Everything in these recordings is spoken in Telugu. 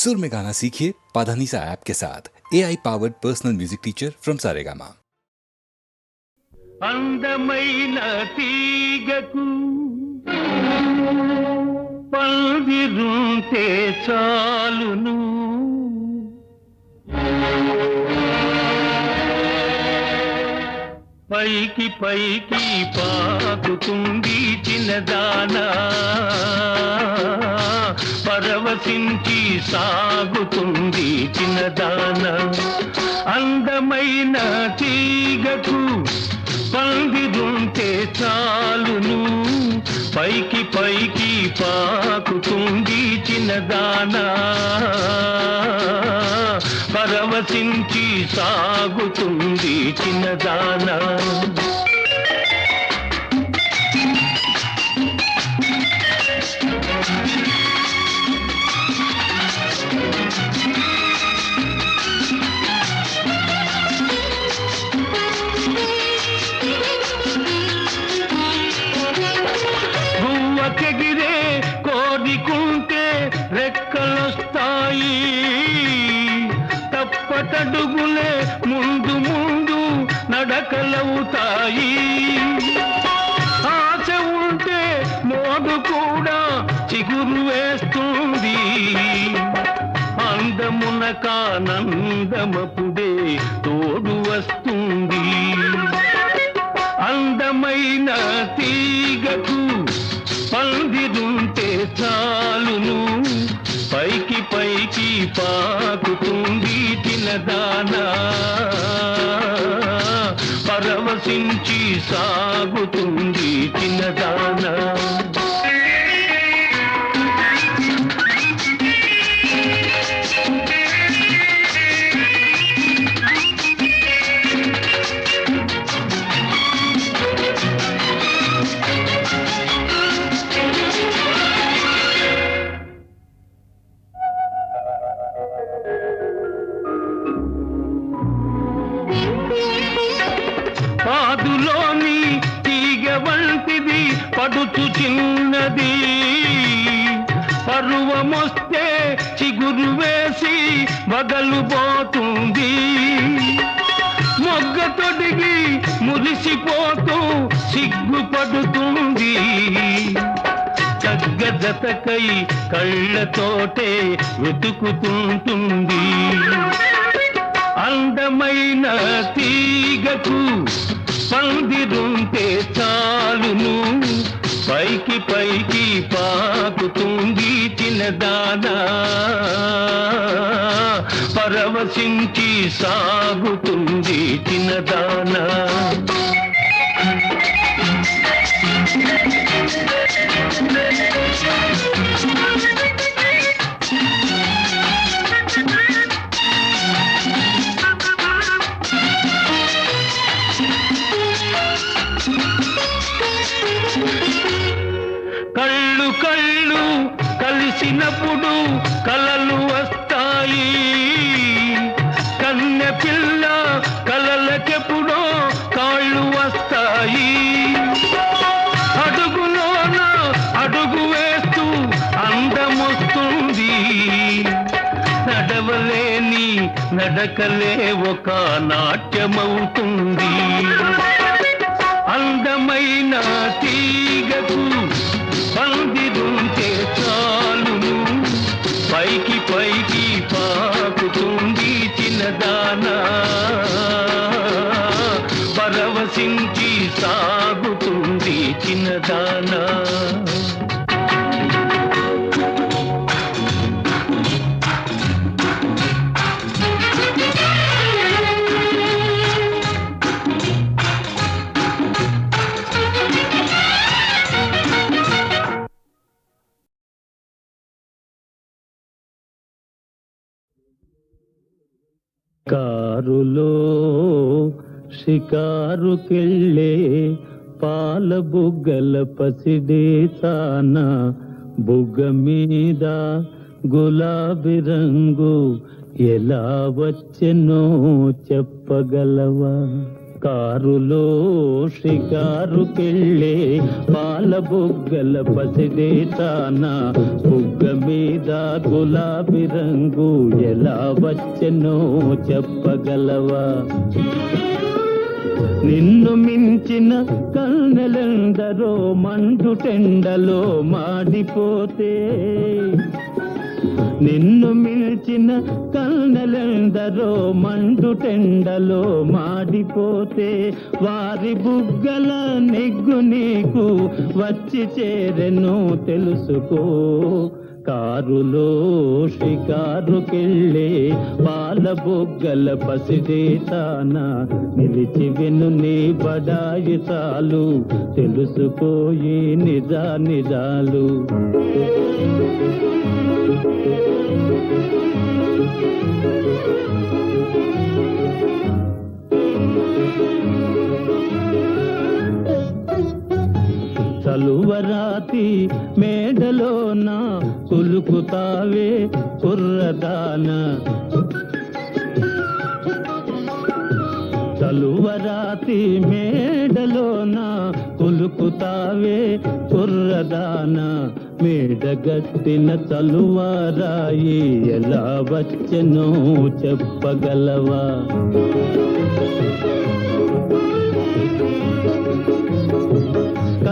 सुर में गाना सीखिए पाधानीसा ऐप के साथ A I powered personal music teacher from Saregama అందమైన తీగకు పందిరుంటే చాలును పైకి పైకి పాకుతుంది చిన్నదానా పరవశించి సాగుతుంది చిన్నదానా. అందమైన తీగకు పందిరుంటే చాలును. పైకి పైకి పాకుతుంది చిన్నదానా. పరవశించి సాగుతుంది చిన్నదానా. అవుతాయి ఆశ ఉంటే మోగు కూడా చిగురు వేస్తుంది. అందమున కానందమపుడే తోడు వస్తుంది. అందమైన తీగకు పందిరుంటే చాలును. పైకి పైకి పాకుతుంది తినదానా. పరవశించి సాగుతుంది చిన్నదానా. పడుచు చిన్నది పరువమొస్తే చిగురు వేసి వదలుపోతుంది మొగ్గ తొడిగి మురిసిపోతూ సిగ్గుపడుతుంది. జతకై కళ్ళతోటే వెతుకుతుంటుంది. అందమైన తీగకు పందిరుంటే చాలును. పైకి పైకి పాకుతుంది చిన్నదానా పరవశించి సాగుతుంది చిన్నదానా నడకలే ఒక నాట్యమవుతుంది. కారులో షికారుకెళ్ళే పాల బుగ్గల పసిడే బుగ్గ మీద గులాబీ రంగు ఎలా వచ్చెనో చెప్పగలవా? కారులో షికారుకెళ్ళే పాల బుగ్గల పసిదే తానా. బుగ్గ మీద గులాబీ రంగు ఎలా వచ్చెనో చెప్పగలవా? నిన్ను మించిన కన్నెలందరో మండు టెండలో మాడిపోతే నిన్ను మిల్చిన కన్నెలెందరో మండుటెండలో మాడిపోతే వారి బుగ్గల నిగ్గు నీకు వచ్చి చేరెను తెలుసుకో. కారులో షికారుకెళ్ళే పాల బొగ్గల పసిదే నిలిచి విను నీ బడాయి చాలు. తెలుసుకోయే నిజా నిజాలు. చలువరాతి మేడలోన కులుకుతావే కుర్రదాన. చలువరాతి మేడలోన కులుకుతావే కుర్రదాన. మేడగట్టిన తలువారాయి ఎలా వచ్చెనో చెప్పగలవా?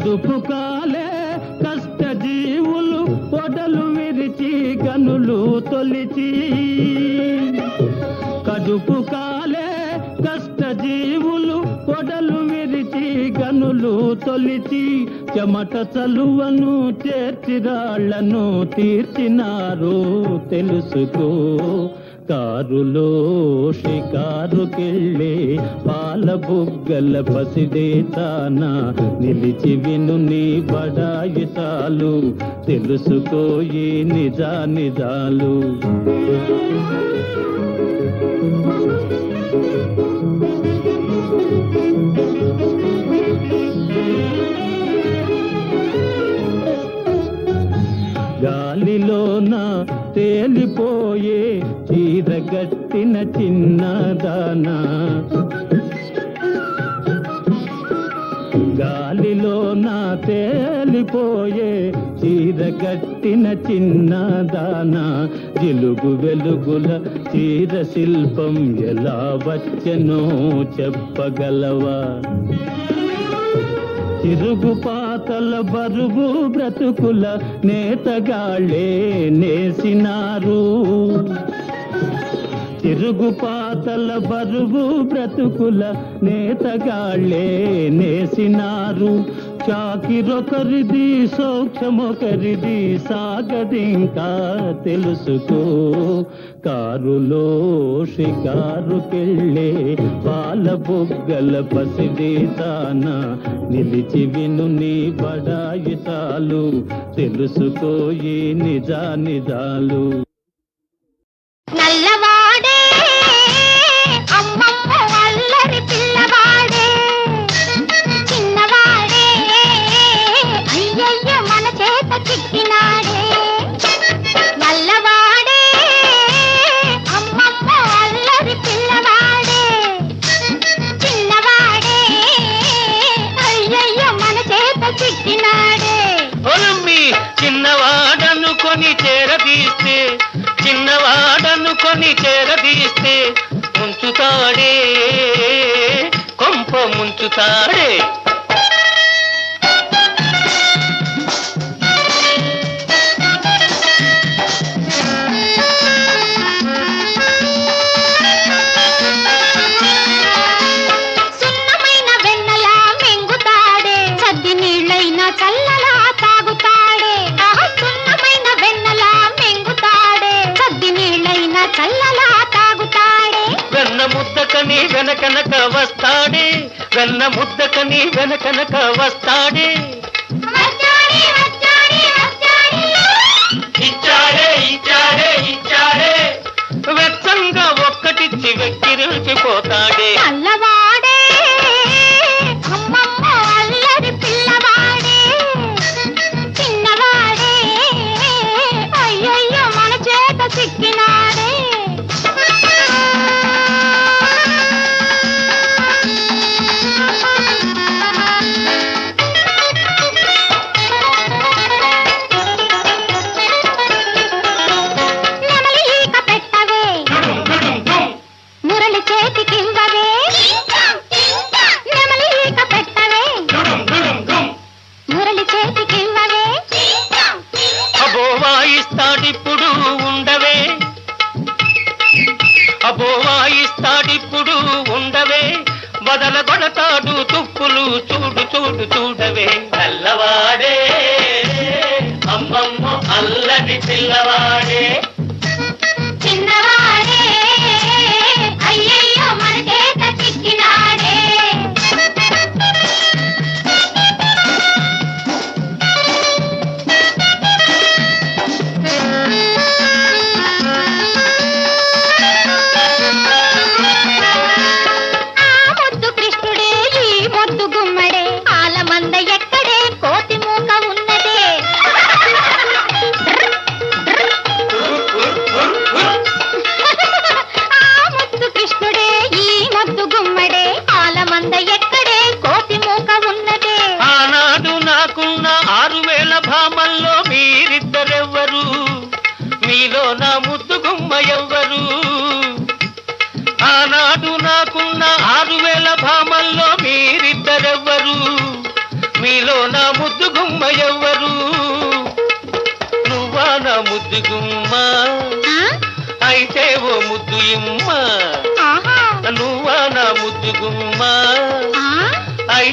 కడుపు కాలే కష్ట జీవులు పొడలు విరిచి గనులు తొలిచి. కడుపు కాలే కష్ట జీవులు పొడలు విరిచి గనులు తొలిచి. చెమట చలువను చేర్చిరాళ్ళను తీర్చినారు తెలుసుకో. కారులో షికారుకెళ్ళే పాల బుగ్గల పసిదేతానా నిలిచి విను నీ బడాయితాలు తెలుసుకోయి నిజా నిజాలు. గాలిలోన తేలిపోయే చీరగట్టిన చిన్నదానా గాలిలో నా తేలిపోయే చీరగట్టిన చిన్నదాన జిలుగు వెలుగుల చీర శిల్పం ఎలా వచ్చనో చెప్పగలవా? తిరుగు పాతల బరువు బ్రతుకుల నేతగాళ్ళే నేసినారు. తిరుగు పాతల బరువు బ్రతుకుల నేతగాళ్ళే నేసినారు. చాకిరొకరిది సౌఖ్యమొకరిది సాగదింకా తెలుసుకో. కారులో షికారుకెళ్ళే పాల బొగ్గల పసిడి నిలిచి విను నీ బడాయితాలు. తెలుసుకోయి నిజా నిజాలు ముంచుతాడే కొంప ముంచుతాడే వెన్న ముద్దకని వెనకనక వస్తాడే. వెన్న ముద్దకని వెనకనక వస్తాడే. ఇచ్చాడే ఇచ్చాడే ఇచ్చాడే. వెచ్చంగా ఒక్కటిచ్చి వెక్కిరిల్చిపోతాడే నల్లవాడే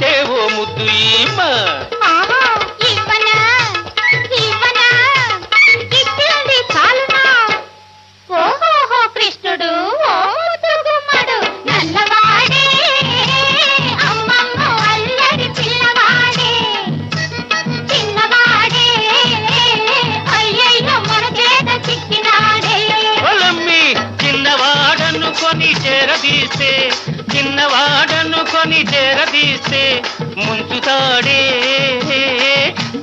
చేసేవో ముద్దు ఈమ. తీస్తే ముంచుతాడే.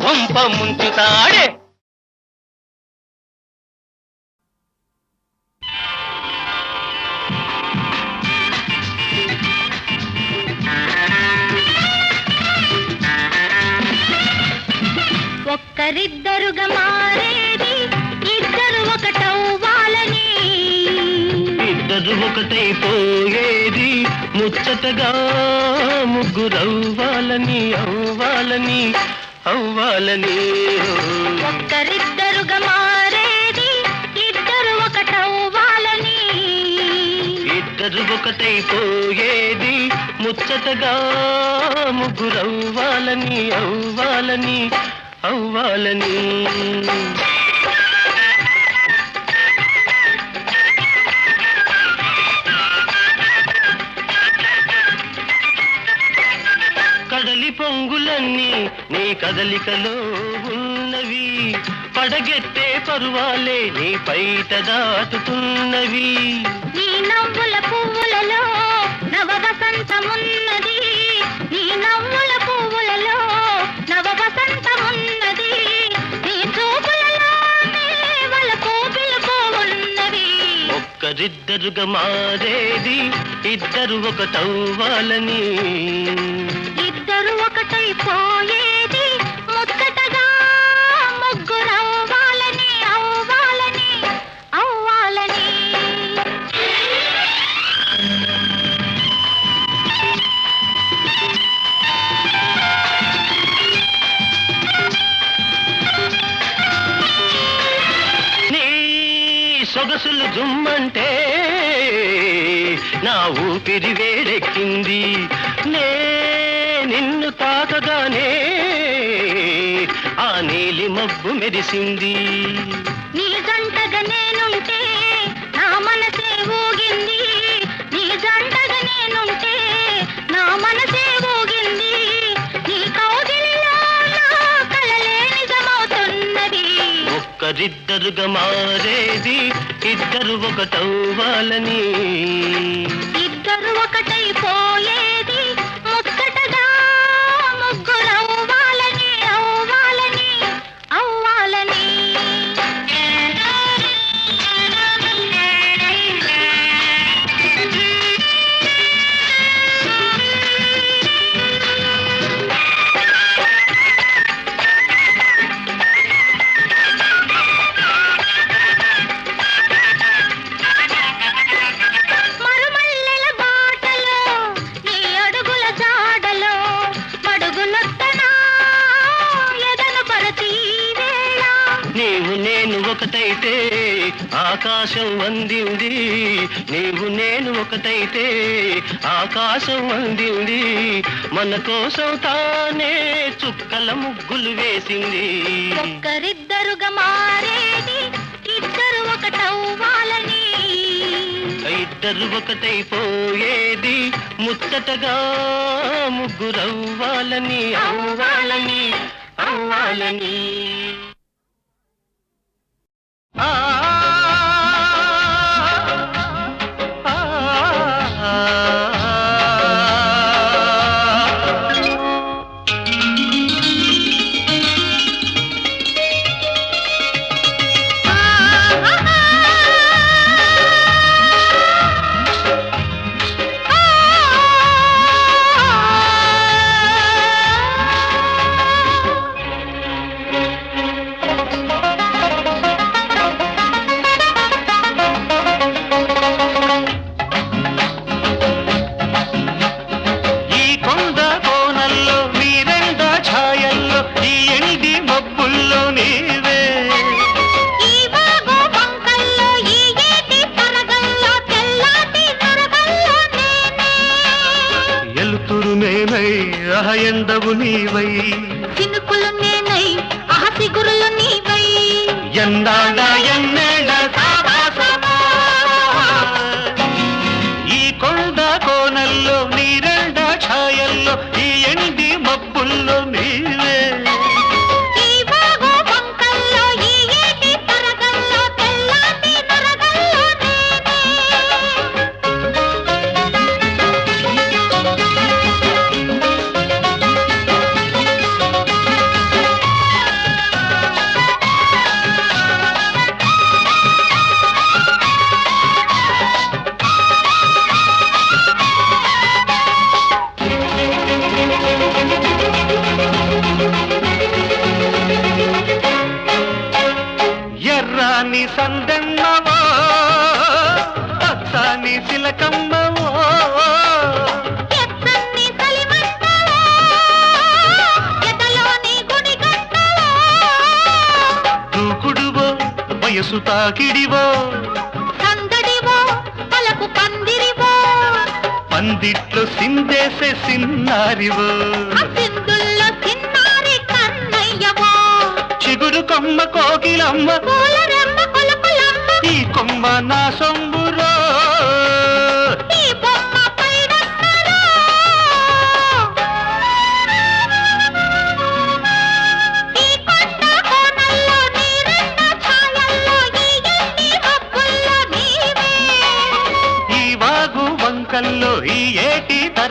వంప ముంచుతాడే. ఒక్కరిద్దరుగా ఒకటైపోయేది. ముచ్చటగా ముగ్గురవ్వాలని అవ్వాలని అవ్వాలని. ఒక్కరిద్దరుగా మారేది ఇద్దరు ఒకటవ్వాలని. ఇద్దరు ఒకటైపోయేది. ముచ్చటగా ముగ్గురవ్వాలని అవ్వాలని అవ్వాలని. పొంగులన్నీ నీ కదలికలో ఉన్నవి. పడగెత్తే పరువాలే నీ పైట దాటుతున్నవి. నీ నవ్వుల పువ్వులలో నవ వసంతమున్నది నీ నవ్వుల పువ్వులలో నవ వసంతమున్నది నీ చూపులలోనే వలపు పిలుపు ఉన్నది ఒక్కరిద్దరుగా మారేది ఇద్దరు ఒకటవ్వాలని ఇద్దరు ఒకటైపోయేది ముచ్చటగా ముగ్గురవ్వాలని అవ్వాలని అవ్వాలని. నీ సొగసులు జుమ్మంటే నా ఊపిరి వేడెక్కింది. నే నిన్ను నీలి మబ్బు మెరిసింది. నీ జంటగా నేనుంటే నా మనసే ఊగింది. నీ జంటగా నేనుంటే నా మనసే ఊగింది. నీ కౌగిలిలో నా కలలే నిజమవుతున్నది. ఒక్కరిద్దరుగా మారేది ఇద్దరు ఒకటవ్వాలని చేసింది. ఒక్కరిద్దరుగా మారేది ఇద్దరు ఒకటవ్వాలని. ఇద్దరు ఒకటైపోయేది ముచ్చటగా ముగ్గురవ్వాలని. అవ్వాలని. అవ్వాలని. పందిట్లో సిందేసే సిన్నారివో. సిందుల్లో సిన్నారి కన్నయ్యవో. చిగురు కొమ్మ కోకిలమ్మ. ఈ కొమ్మ నా సొంబురో.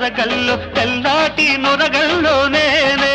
నొరగల్లో తెల్లాటి నొరగల్లో నేనే.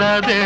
ఉన్నదే